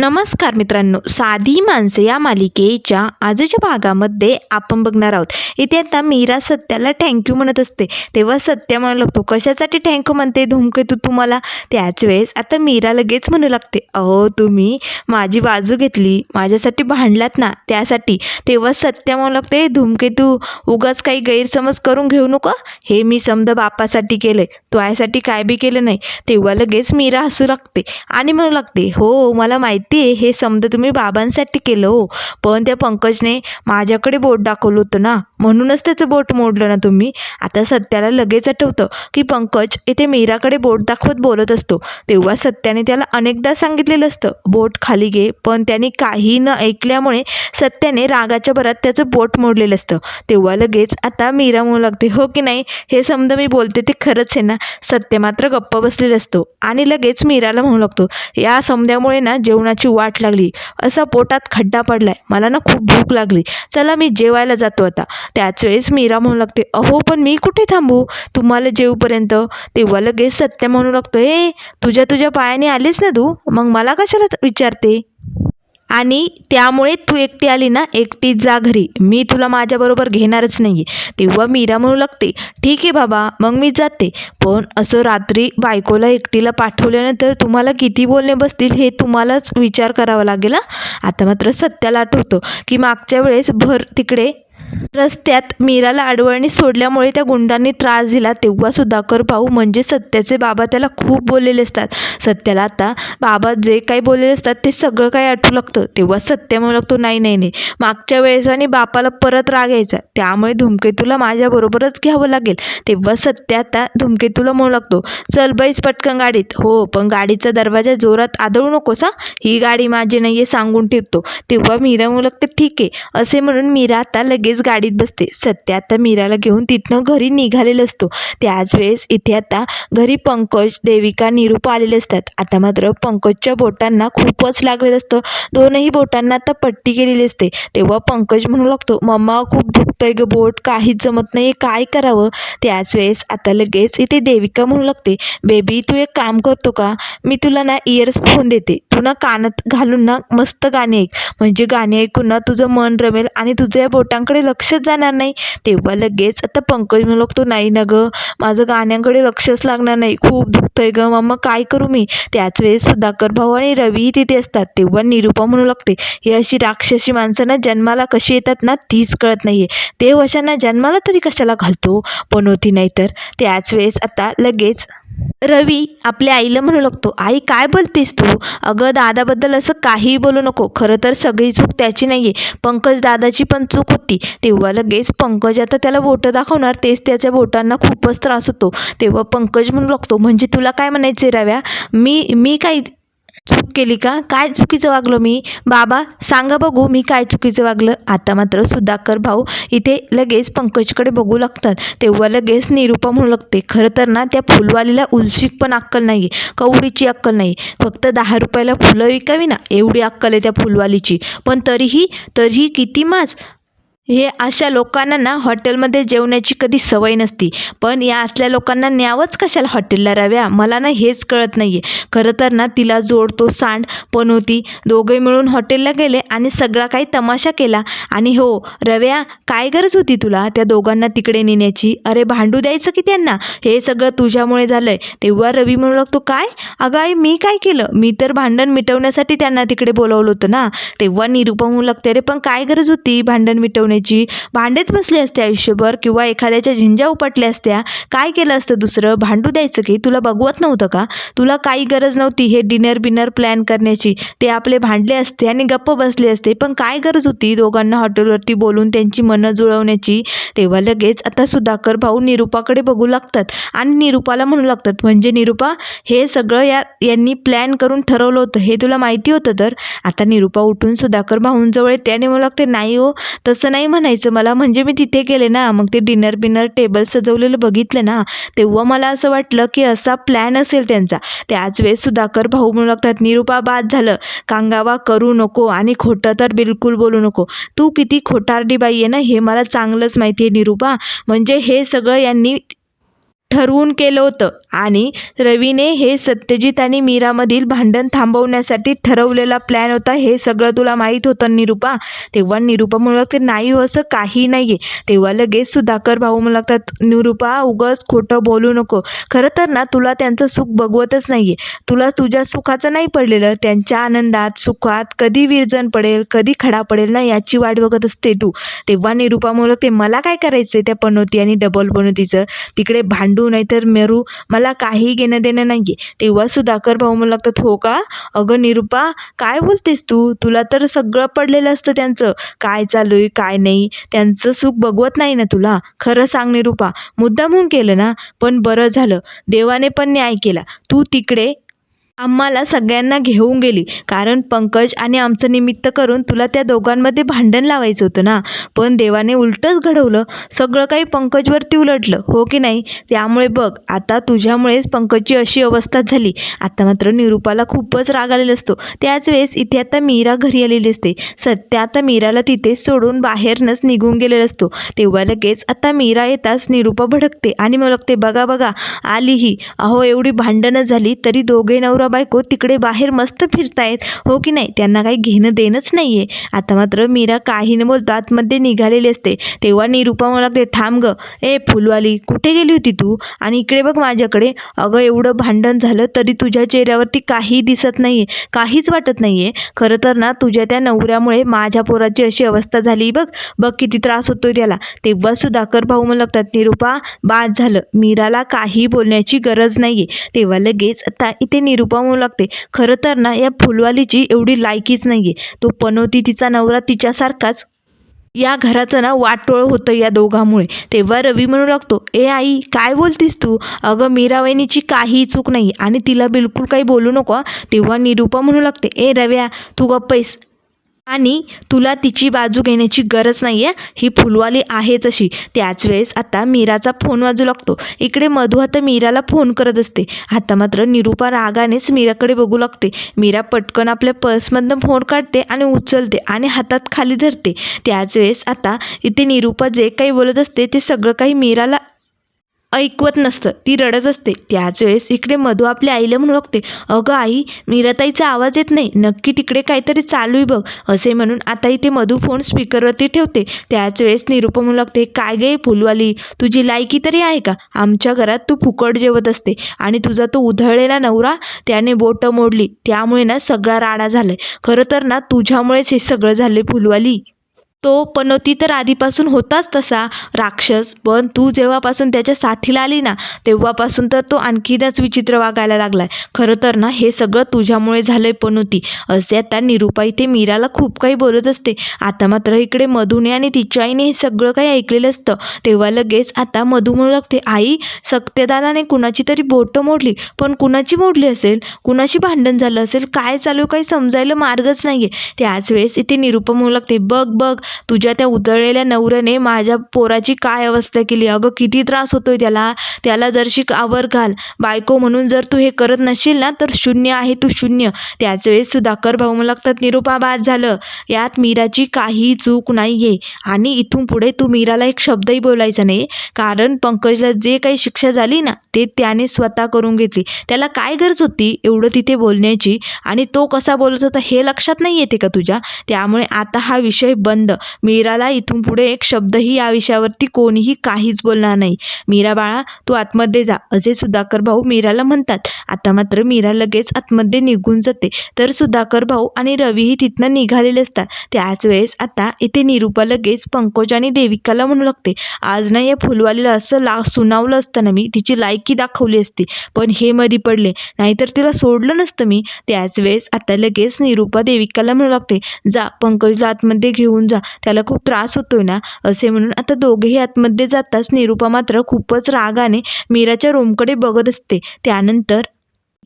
नमस्कार मित्रांनो. साधी माणसं या मालिकेच्या आजच्या भागामध्ये आपण बघणार आहोत. इथे आता मीरा सत्याला थँक्यू म्हणत असते. तेव्हा सत्या म्हणू लागतो कशासाठी थँक्यू म्हणते धूमकेतू तुम्हाला? त्याच वेळेस आता मीरा लगेच म्हणू लागते अहो तुम्ही माझी बाजू घेतली माझ्यासाठी भांडलात ना त्यासाठी. तेव्हा सत्या म्हणू लागते धूमकेतू उगाच काही गैरसमज करून घेऊ नको? हे मी समजा बापासाठी केलं आहे तो आयसाठी काय बी केलं नाही. तेव्हा लगेच मीरा हसू लागते आणि म्हणू लागते हो मला माहिती आहे हे समजा तुम्ही बाबांसाठी केलं हो. पण त्या पंकजने माझ्याकडे बोट दाखवलं होतं ना. म्हणूनच त्याचं बोट मोडलं ना तुम्ही. आता सत्याला लगेच आठवतं की पंकज इथे मीराकडे बोट दाखवत बोलत असतो. तेव्हा सत्याने त्याला अनेकदा सांगितलेलं असतं बोट खाली घे. पण त्याने काही न ऐकल्यामुळे सत्याने रागाच्या भरात त्याचं बोट मोडलेलं असतं. तेव्हा लगेच आता मीरा म्हणू लागते हो की नाही? हे समजा मी बोलते ते खरंच आहे ना? सत्य मात्र गप्प बसलेला असतो. आणि लगेच मीराला म्हणू लागतो या समद्यामुळे ना जेवणाची वाट लागली. असा पोटात खड्डा पडलाय. मला ना खूप भूक लागली. चला मी जेवायला जातो आता. त्याच वेळेस मीरा म्हणू लागते अहो पण मी कुठे थांबू? तुम्हाला जेवपर्यंत. तेव्हा लगेच सत्य म्हणू लागतो ए तुझ्या तुझ्या पायाने आलीस ना तू? मग मला कशाला विचारते? आणि त्यामुळे तू एकटी आली ना एकटीच जा घरी. मी तुला माझ्याबरोबर घेणारच नाही तेव्हा मीरा म्हणू लागते ठीक आहे बाबा मग मी जाते. पण असं रात्री बायकोला एकटीला पाठवल्यानंतर तुम्हाला किती बोलणे बसतील हे तुम्हालाच विचार करावा लागेल हा. आता मात्र सत्याला आठवतं की मागच्या वेळेस भर तिकडे रस्त्यात मीराला आडवळणी सोडल्यामुळे त्या गुंडांनी त्रास दिला. तेव्हा सुधाकर भाऊ म्हणजे सत्याचे बाबा त्याला खूप बोललेले असतात. सत्याला आता बाबा जे काही बोललेले असतात ते सगळं काही आठवू लागतं. तेव्हा सत्य म्हणू लागतो नाही नाही नाही. मागच्या वेळेस आणि बापाला परत राग यायचा. त्यामुळे धूमकेतूला माझ्याबरोबरच घ्यावं लागेल. तेव्हा सत्य आता धूमकेतूला म्हणू लागतो चल बैस पटकन गाडीत. हो पण गाडीचा दरवाजा जोरात आदळू नकोस हा. ही गाडी माझी नाही आहे सांगून ठेवतो. तेव्हा मीरा म्हणू लागते ठीक आहे. असे म्हणून मीरा आता लगेच गाडीत बसते. सत्य आता मीराला घेऊन तिथनं घरी निघालेला असतो. त्याच वेळेस इथे आता घरी पंकज देविका निरूपा आलेले असतात. आता मात्र पंकजच्या बोटांना खूपच लागलेलं असतं. दोनही बोटांना आता पट्टी केलेली असते. तेव्हा पंकज म्हणू लागतो मम्मा खूप दुखतंय ग बोट. काहीच जमत नाही काय करावं? त्याच वेळेस आता लगेच इथे देविका म्हणू लागते बेबी तू एक काम करतो का? मी तुला ना इयर्स फोन देते. तू ना कानात घालून ना मस्त गाणी ऐक. म्हणजे गाणी ऐकून ना तुझं मन रमेल आणि तुझ्या बोटांकडे लक्षच जाणार नाही. तेव्हा लगेच आता पंकज म्हणू लागतो नाही ना गं माझं गाण्यांकडे लक्षच लागणार नाही. खूप दुखतंय गं. मग काय करू मी? त्याच वेळेस सुधाकर भाऊ आणि रवीही तिथे असतात. तेव्हा निरूपा म्हणू लागते ही अशी राक्षसी माणसं ना जन्माला कशी येतात ना तीच कळत नाहीये. देव अशांना जन्माला तरी कशाला घालतो? पण होती नाही तर. त्याच वेळेस आता लगेच रवी आपल्या आईला म्हणू लागतो आई काय बोलतेस तू? अगं दादाबद्दल असं काहीही बोलू नको. खरं तर सगळी चूक त्याची नाही आहे पंकज दादाची पण चूक होती. तेव्हा लगेच पंकज आता त्याला बोटं दाखवणार. तेच त्याच्या बोटांना खूपच त्रास होतो. तेव्हा पंकज म्हणू लागतो म्हणजे तुला काय म्हणायचं आहे रव्या? मी मी काही चूक केली का? काय चुकीचं वागलो मी? बाबा सांगा बघू मी काय चुकीचं वागलं? आता मात्र सुधाकर भाऊ इथे लगेच पंकजकडे बघू लागतात. तेव्हा लगेच निरूपा म्हणू लागते खरं तर ना त्या फुलवालीला उलशीक पण अक्कल नाही आहे कवडीची अक्कल नाही फक्त दहा रुपयाला फुलं विकावी ना एवढी अक्कल आहे त्या फुलवालीची. पण तरीही तरीही किती माच हे अशा लोकांना ना हॉटेलमध्ये जेवण्याची कधी सवय नसती. पण या असल्या लोकांना न्यावंच कशाला हॉटेलला रव्या मला ना हेच कळत नाही आहे खरं तर ना तिला जोड तो सांड पण होती. दोघे मिळून हॉटेलला गेले आणि सगळा काही तमाशा केला. आणि हो रव्या काय गरज होती तुला त्या दोघांना तिकडे नेण्याची? अरे भांडू द्यायचं की त्यांना? हे सगळं तुझ्यामुळे झालं आहे तेव्हा रवी म्हणू लागतो काय? अगं आई मी काय केलं? मी तर भांडण मिटवण्यासाठी त्यांना तिकडे बोलवलं होतं ना? तेव्हा निरुपा म्हणू लागते अरे पण काय गरज होती भांडण मिटवण्याची? भांडेत बसले असते आयुष्यभर किंवा एखाद्याच्या झिंजा उपटल्या असत्या? काय केलं असतं दुसरं? भांडू द्यायचं की? तुला बघवत नव्हतं का? तुला काही गरज नव्हती हे डिनर बिनर प्लॅन करण्याची. ते आपले भांडले असते आणि गप्प बसले असते. पण काय गरज होती दोघांना हॉटेलवरती बोलून त्यांची मनं जुळवण्याची? तेव्हा लगेच आता सुधाकर भाऊ निरूपाकडे बघू लागतात. आणि निरूपाला म्हणू लागतात म्हणजे निरूपा हे सगळं या यांनी प्लॅन करून ठरवलं होतं. हे तुला माहिती होतं तर? आता निरूपा उठून सुधाकर भाऊंजवळ त्याने मला लागते नाही हो तसं नाही म्हणायचं मला? म्हणजे मी तिथे गेले ना मग ते डिनर बिनर टेबल सजवलेलं बघितलं ना तेव्हा मला असं वाटलं की असा प्लॅन असेल त्यांचा. त्याच वेळेस सुधाकर भाऊ म्हणू लागतात निरूपा बाद झालं. कांगावा करू नको आणि खोटं तर बिलकुल बोलू नको. तू किती खोटारडी बाई आहे ना हे मला चांगलंच माहिती आहे निरूपा. म्हणजे हे सगळं यांनी ठरवून केलं होतं. आणि रवीने हे सत्यजित आणि मीरामधील भांडण थांबवण्यासाठी ठरवलेला प्लॅन होता. हे सगळं तुला माहीत होतं निरूपा? तेव्हा निरूपा म्हणू लागते नाही हो असं काही नाही आहे तेव्हा लगेच सुधाकर भाऊ म्हणू लागतात निरूपा उगाच खोटं बोलू नको. खरं तर ना तुला त्यांचं सुख बघवतच नाही आहे तुला तुझ्या सुखाचं नाही पडलेलं. त्यांच्या आनंदात सुखात कधी विरजण पडेल कधी खडा पडेल ना याची वाट बघत असते तू. तेव्हा निरूपा म्हणू लागते मला काय करायचं आहे त्या पनोती आणि डबल पनोतीचं? तिकडे भांडू नाहीतर मेरू. मला काही घेणं देणं नाही आहे तेव्हा सुधाकर भाऊ म्हणू लागतात हो का? अगं निरूपा काय बोलतेस तू? तुला तर सगळं पडलेलं असतं त्यांचं. काय चालू आहे काय नाही? त्यांचं सुख बघवत नाही ना तुला? खरं सांग निरूपा मुद्दामून केलं ना? पण बरं झालं. देवाने पण न्याय केला. तू तिकडे आम्हाला सगळ्यांना घेऊन गेली. कारण पंकज आणि आमचं निमित्त करून तुला त्या दोघांमध्ये भांडण लावायचं होतं ना? पण देवाने उलटंच घडवलं. सगळं काही पंकजवरती उलटलं हो की नाही? त्यामुळे बघ आता तुझ्यामुळेच पंकजची अशी अवस्था झाली. आता मात्र निरूपाला खूपच राग आलेला असतो. त्याच वेळेस इथे आता मीरा घरी आलेली असते. सत्या आता मीराला तिथे सोडून बाहेरनंच निघून गेलेला असतो. तेव्हा लगेच आता मीरा येताच निरूपा भडकते आणि मग लागते बघा बघा आली ही. अहो एवढी भांडणं झाली तरी दोघे नवरा बायको तिकडे बाहेर मस्त फिरतायत. हो की नाही? त्यांना काही घेणं देणंच नाही आहे आता मात्र मीरा काही न बोलता आतमध्ये निघालेली असते. तेव्हा निरूपा मला लागते थांब ग. ए फुलवाली कुठे गेली होती तू? आणि इकडे बघ माझ्याकडे. अगं एवढं भांडण झालं तरी तुझ्या चेहऱ्यावरती काही दिसत नाही आहे काहीच वाटत नाही आहे खरं तर ना तुझ्या त्या नवऱ्यामुळे माझ्या पोराची अशी अवस्था झाली. बघ बघ किती त्रास होतोय त्याला. तेव्हा सुधाकर भाऊ मला लागतात निरूपा बाद झालं. मीराला काही बोलण्याची गरज नाही आहे तेव्हा लगेच आता इथे निरूपा म्हणू लागते. खरं तर ना या फुलवालीची एवढी लायकीच नाही आहे तो पनोती तिचा नवरा तिच्यासारखाच. या घराचं ना वाटोळ होतं या दोघांमुळे. तेव्हा रवी म्हणू लागतो ए आई काय बोलतीस तू? अगं मीरावहिनीची काही चूक नाही आणि तिला बिलकुल काही बोलू नको तेव्हा निरूपा म्हणू लागते ए रव्या तू गप्पैस आणि तुला तिची बाजू घेण्याची गरज नाही आहे ही फुलवाली आहेच अशी त्याच वेळेस आता मीराचा फोन वाजू लागतो. इकडे मधू आता मीराला फोन करत असते. आता मात्र निरूपा रागानेच मीराकडे बघू लागते. मीरा पटकन आपल्या पर्समधनं फोन काढते आणि उचलते आणि हातात खाली धरते. त्याच वेळेस आता इथे निरूपा जे काही बोलत असते ते सगळं काही मीराला ऐकवत नसतं. ती रडत असते. त्याच वेळेस इकडे मधू आपल्या आईला म्हणू लागते अगं आई मीराताईचा आवाज येत नाही. नक्की तिकडे काहीतरी चालू आहे बघ. असे म्हणून आता इथे मधू फोन स्पीकरवरती ठेवते. त्याच वेळेस निरुपम म्हणू लागते काय गे फुलवाली? तुझी लायकी तरी आहे का? आमच्या घरात तू फुकट जेवत असते आणि तुझा तो उधळलेला नवरा त्याने बोटं मोडली. त्यामुळे ना सगळा राडा झालाय. खरं तर ना तुझ्यामुळेच हे सगळं झाले फुलवाली. तो पनोती तर आधीपासून होताच तसा राक्षस. पण तू जेव्हापासून त्याच्या साथीला आली ना तेव्हापासून तर तो आणखीनच विचित्र वागायला लागलाय. खरं तर ना हे सगळं तुझ्यामुळे झालंय पनोती. असे आता निरूपा इथे मीराला खूप काही बोलत असते. आता मात्र इकडे मधूने आणि तिच्या आईने हे सगळं काही ऐकलेलं असतं. तेव्हा लगेच आता मधू म्हणू लागते आई सत्यदादाने कुणाची तरी बोटं मोडली. पण कुणाची मोडली असेल? कुणाशी भांडण झालं असेल? काय चालू काही समजायला मार्गच नाही आहे त्याच वेळेस इथे निरुपा म्हणू लागते बघ बघ तुझ्या त्या उधळलेल्या नवऱ्याने माझ्या पोराची काय अवस्था केली? अगं किती त्रास होतो आहे त्याला. त्याला जरशी आवर घाल. बायको म्हणून जर तू हे करत नसशील ना तर शून्य आहे तू शून्य. त्याच वेळेस सुधाकर भाऊ मला लागतात निरुपा बाद झालं. यात मीराची काही चूक नाही आहे आणि इथून पुढे तू मीराला एक शब्दही बोलायचा नाही. कारण पंकजला जे काही शिक्षा झाली ना ते त्याने स्वतः करून घेतली. त्याला काय गरज होती एवढं तिथे बोलण्याची? आणि तो कसा बोलत होता हे लक्षात नाही येते का तुझ्या? त्यामुळे आता हा विषय बंद. मीराला इथून पुढे एक शब्दही या विषयावरती कोणीही काहीच बोलणार नाही. मीरा बाळा तू आतमध्ये जा. असे सुधाकर भाऊ मीराला म्हणतात. आता मात्र मीरा लगेच आतमध्ये निघून जाते. तर सुधाकर भाऊ आणि रवीही तिथनं निघालेले असतात. त्याच वेळेस आता इथे निरूपा लगेच पंकज आणि देविकाला म्हणू लागते. आज ना या फुलवालीला असं ला सुनावलं असतं ना मी तिची लायकी दाखवली असती. पण हे मधी पडले. नाहीतर तिला सोडलं नसतं मी. त्याच वेळेस आता लगेच निरूपा देविकाला म्हणू लागते. जा पंकजला आतमध्ये घेऊन जा. त्याला खूप त्रास होतोय ना असे म्हणून आता दोघेही आतमध्ये जाताच निरूपा मात्र खूपच रागाने मीराच्या रूमकडे बघत असते. त्यानंतर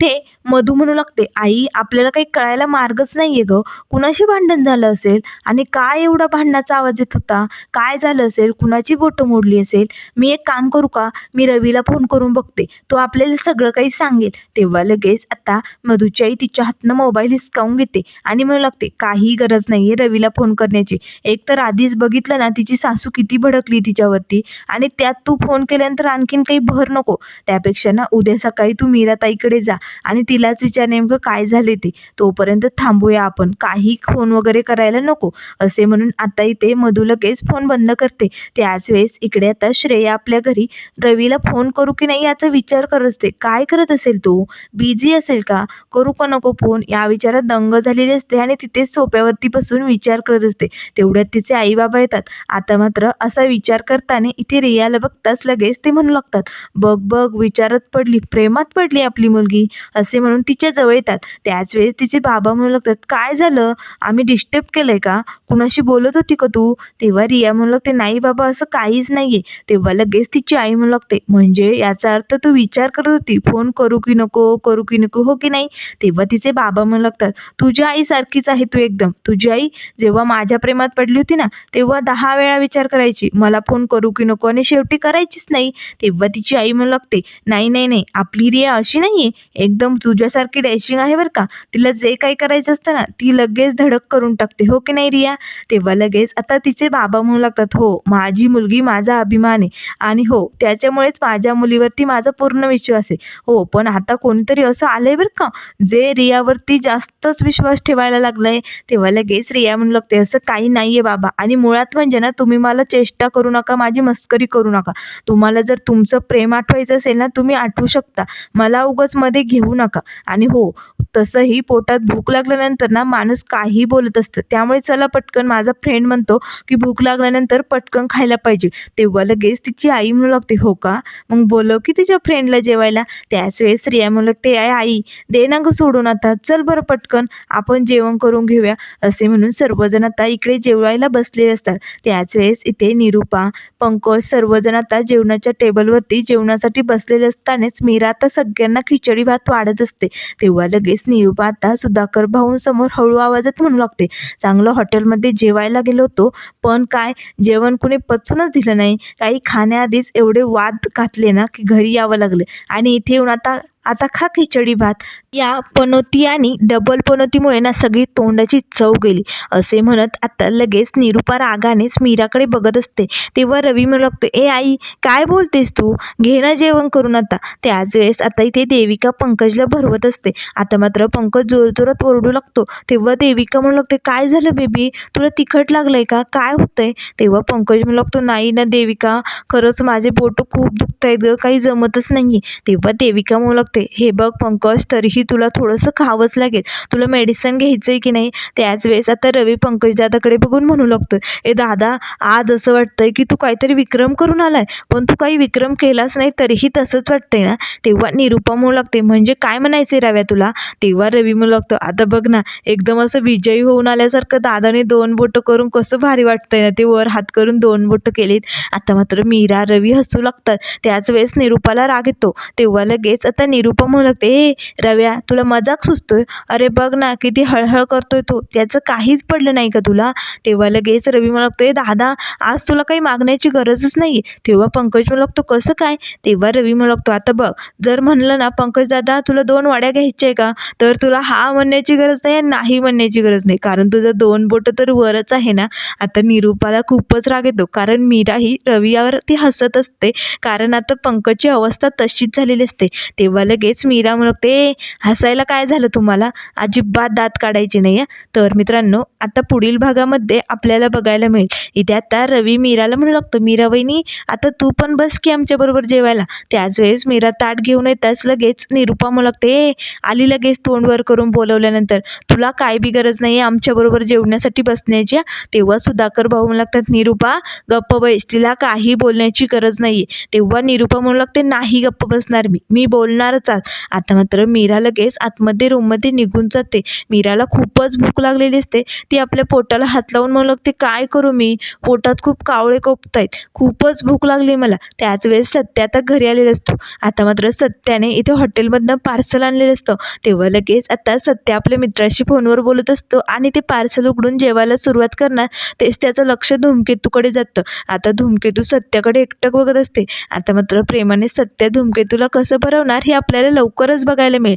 इथे मधू म्हणू लागते आई आपल्याला काही कळायला मार्गच नाही आहे गं. कुणाशी भांडण झालं असेल? आणि काय एवढा भांडणाचा आवाज येत होता? काय झालं असेल? कुणाची बोटं मोडली असेल? मी एक काम करू का? मी रवीला फोन करून बघते. तो आपल्याला सगळं काही सांगेल. तेव्हा लगेच आता मधूची आई तिच्या हातनं मोबाईल हिसकावून घेते आणि म्हणू लागते काही गरज नाही आहे रवीला फोन करण्याची. एक तर आधीच बघितलं ना तिची सासू किती भडकली तिच्यावरती. आणि त्यात तू फोन केल्यानंतर आणखीन काही भर नको. त्यापेक्षा ना उद्या सकाळी तू मीराताईकडे जा. आणि तिलाच विचार नेमकं काय झाले ते. तोपर्यंत थांबूया आपण. काही फोन वगैरे करायला नको. असे म्हणून आता इथे मधू लगेच फोन बंद करते. त्याच वेळेस इकडे आता श्रेया आपल्या घरी. रवीला फोन करू की नाही याचा विचार करत असते. काय करत असेल तो? बिझी असेल का? करू का नको फोन? या विचारात दंग झालेली असते आणि तिथेच सोप्यावरती बसून विचार करत असते. तेवढ्यात तिचे आई बाबा येतात. आता मात्र असा विचार करताना इथे रियाला बघताच लगेच ते म्हणू लागतात. बघ बघ विचारात पडली. प्रेमात पडली आपली मुलगी. असे म्हणून तिच्या जवळ येतात. त्याच वेळेस तिचे बाबा म्हणू लागतात काय झालं? आम्ही डिस्टर्ब केलंय का? कुणाशी बोलत होती का तू? तेव्हा रिया म्हणू लागते नाही बाबा असं काहीच नाहीये. तेव्हा लगेच तिची आई म्हणू लागते म्हणजे याचा अर्थ तू विचार करत होती फोन करू की नको करू की नको हो की नाही? तेव्हा तिचे बाबा म्हणू लागतात तुझ्या आईसारखीच आहे तू एकदम. तुझी आई जेव्हा माझ्या प्रेमात पडली होती ना तेव्हा दहा वेळा विचार करायची. मला फोन करू की नको आणि शेवटी करायचीच नाही. तेव्हा तिची आई म्हणू लागते नाही नाही नाही. आपली रिया अशी नाही आहे एकदम तुझ्यासारखी डॅशिंग आहे बरं का. तिला जे काही करायचं असतं ना ती लगेच धडक करून टाकते. हो की नाही रिया? तेव्हा लगेच आता तिचे बाबा म्हणू लागतात हो माझी मुलगी माझा अभिमान आहे. आणि हो त्याच्यामुळेच माझ्या मुलीवरती माझा पूर्ण विश्वास आहे. हो पण आता कोणीतरी असं आलंय बरं का जे रियावरती जास्तच विश्वास ठेवायला लागलाय. तेव्हा लगेच रिया म्हणू लागते असं काही नाहीये बाबा. आणि मुळात म्हणजे ना तुम्ही मला चेष्टा करू नका माझी मस्करी करू नका. तुम्हाला जर तुमचं प्रेम आठवायचं असेल ना तुम्ही आठवू शकता. मला उगाच मध्ये घे घेऊ नका. आणि हो तसंही पोटात भूक लागल्यानंतर ना माणूस काही बोलत असतं. त्यामुळे चला पटकन माझा फ्रेंड म्हणतो की भूक लागल्यानंतर पटकन खायला पाहिजे. तेव्हा लगेच तिची आई म्हणू लागते हो का? मग बोलव की तुझ्या फ्रेंडला जेवायला. त्याच वेळेस रिया म्हणू लागते आय आई दे ना गं सोडून आता. चल बरं पटकन. आपण जेवण करून घेऊया. असे म्हणून सर्वजण आता इकडे जेवायला बसलेले असतात. त्याच वेळेस इथे निरूपा पंकज सर्वजण आता जेवणाच्या टेबलवरती जेवणासाठी बसलेले असतानाच मीरा आता सगळ्यांना खिचडी भात वाढत असते. तेव्हा लगेच निरूपा आता सुधाकर भाऊंसमोर हळू आवाजात म्हणू लागते. चांगलं हॉटेलमध्ये जेवायला गेलो होतो पण काय जेवण कुणी पचूनच दिलं नाही. काही खाण्याआधीच एवढे वाद घातले ना की घरी यावं लागले. आणि इथे येऊन आता आता खा खिचडी भात. या पनोती आणि डबल पनोतीमुळे ना सगळी तोंडाची चव गेली. असे म्हणत आता लगेच निरुपा रागानेच मीराकडे बघत असते. तेव्हा रवी म्हणू लागतो ए आई काय बोलतेस तू? घे ना जेवण करून आता. त्याच वेळेस आता इथे देविका पंकजला भरवत असते. आता मात्र पंकज जोरजोरात ओरडू लागतो. तेव्हा देविका म्हणू लागते काय झालं बेबी? तुला तिखट लागलंय का? काय होतंय? तेव्हा पंकज म्हणू लागतो नाही ना देविका खरंच माझे बोट खूप दुखत आहेत ग काही जमतच नाही तेव्हा देविका म्हणू लागते हे बघ पंकज तरीही की तुला थोडंसं खावंच लागेल. तुला मेडिसिन घ्यायचं आहे की नाही त्याच वेळेस आता रवी पंकज दादाकडे बघून म्हणू लागतो आहे ए दादा आज असं वाटतंय की तू काहीतरी विक्रम करून आलाय पण तू काही विक्रम केलाच नाही तरीही तसंच वाटतंय ना? तेव्हा निरुपा म्हणू लागते म्हणजे काय म्हणायचं आहे रव्या तुला? तेव्हा रवी म्हणू लागतो आता बघ ना एकदम असं विजयी होऊन आल्यासारखं दादाने दोन बोटं करून कसं भारी वाटतंय ना ते वर हात करून दोन बोटं केलीत. आता मात्र मीरा रवी हसू लागतात. त्याच वेळेस निरुपाला राग येतो. तेव्हा लगेच आता निरुपा म्हणू लागते ए रव्या तुला मजाक सुचतोय? अरे बघ ना किती हळहळ करतोय तो. त्याचं काहीच पडलं नाही का तुला? तेव्हा लगेच रवी म्हणू लागतोय दादा आज तुला काही मागण्याची गरजच नाही तेव्हा पंकज म्हणू लागतो कसं काय? तेव्हा रवी म्हणू लागतो आता बघ जर म्हणलं ना पंकज दादा तुला दोन वाड्या घ्यायच्या आहे का? तर तुला हा म्हणण्याची गरज नाही आणि नाही म्हणण्याची गरज नाही. कारण तुझं दोन बोटं तर वरच आहे ना. आता निरूपाला खूपच राग येतो. कारण मीरा ही रवियावरती हसत असते. कारण आता पंकजची अवस्था तशीच झालेली असते. तेव्हा लगेच मीरा म्हणते "ए, हसायला काय झालं तुम्हाला? अजिबात दात काढायची नाही आहे तर मित्रांनो आता पुढील भागामध्ये आपल्याला बघायला मिळेल. इथे आता रवी मीराला म्हणू लागतो मीरा वहिनी आता तू पण बस की आमच्याबरोबर जेवायला. त्याच वेळेस मीरा ताट घेऊन येताच लगेच निरूपा म्हणू लागते "ए, आली लगेच तोंडवर करून बोलवल्यानंतर. तुला काय बी गरज नाही आमच्याबरोबर जेवण्यासाठी बसण्याची तेव्हा सुधाकर भाऊ म्हणू लागतात निरूपा गप्प बैस तिला काही बोलण्याची गरज नाही तेव्हा निरूपा म्हणू लागते नाही गप्प बसणार मी मी बोलणारच आज. आता मात्र मीराला लगेच आतमध्ये रूममध्ये निघून जाते. मीराला खूपच भूक लागलेली असते. ती आपल्या पोटाला हात लावून म्हणू लागते काय करू मी? पोटात खूप कावळे कोपतायत. खूपच भूक लागली मला. त्याच वेळेस सत्या आता घरी आलेला असतो. आता मात्र सत्याने इथे हॉटेलमधनं पार्सल आणलेलं असतं. तेव्हा लगेच आता सत्या आपल्या मित्राशी फोनवर बोलत असतो आणि ते पार्सल उघडून जेवायला सुरुवात करणार. तेच त्याचं लक्ष धूमकेतूकडे जातं. आता धूमकेतू सत्याकडे एकटक बघत असते. आता मात्र प्रेमाने सत्या धूमकेतूला कसं भरवणार हे आपल्याला लवकरच बघायला मिळेल.